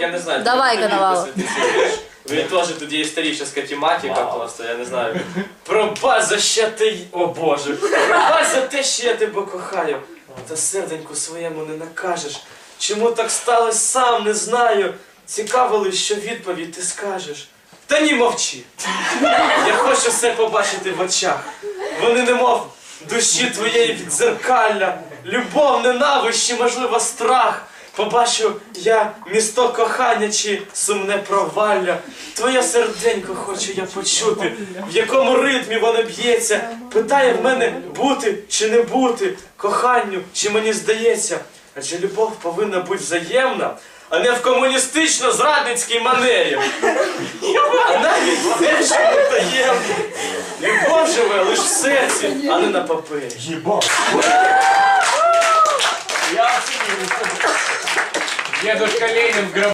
я не знаю. Давай, тобі Коновалов. посвятити. Він теж тоді історична тематика просто, я не знаю. Пробач за що ти. О Боже! Пробач за те, що я тебе кохаю. Та серденьку своєму не накажеш. Чому так сталося, сам не знаю. Цікаво лиш, що відповідь ти скажеш. Та ні, мовчи. Я хочу все побачити в очах. Вони немов душі твоєї відзеркалля, любов, ненависть можливо, страх. Побачу я місто кохання чи сумне провалля. Твоє серденько хочу я почути, в якому ритмі воно б'ється. Питає в мене бути чи не бути, коханню, чи мені здається. Адже любов повинна бути взаємна, а не в комуністично-зрадницькій манері. Навіть те, що не таємно. Любов живе лише в серці, а не на папері. Дедушка коленем в гробу.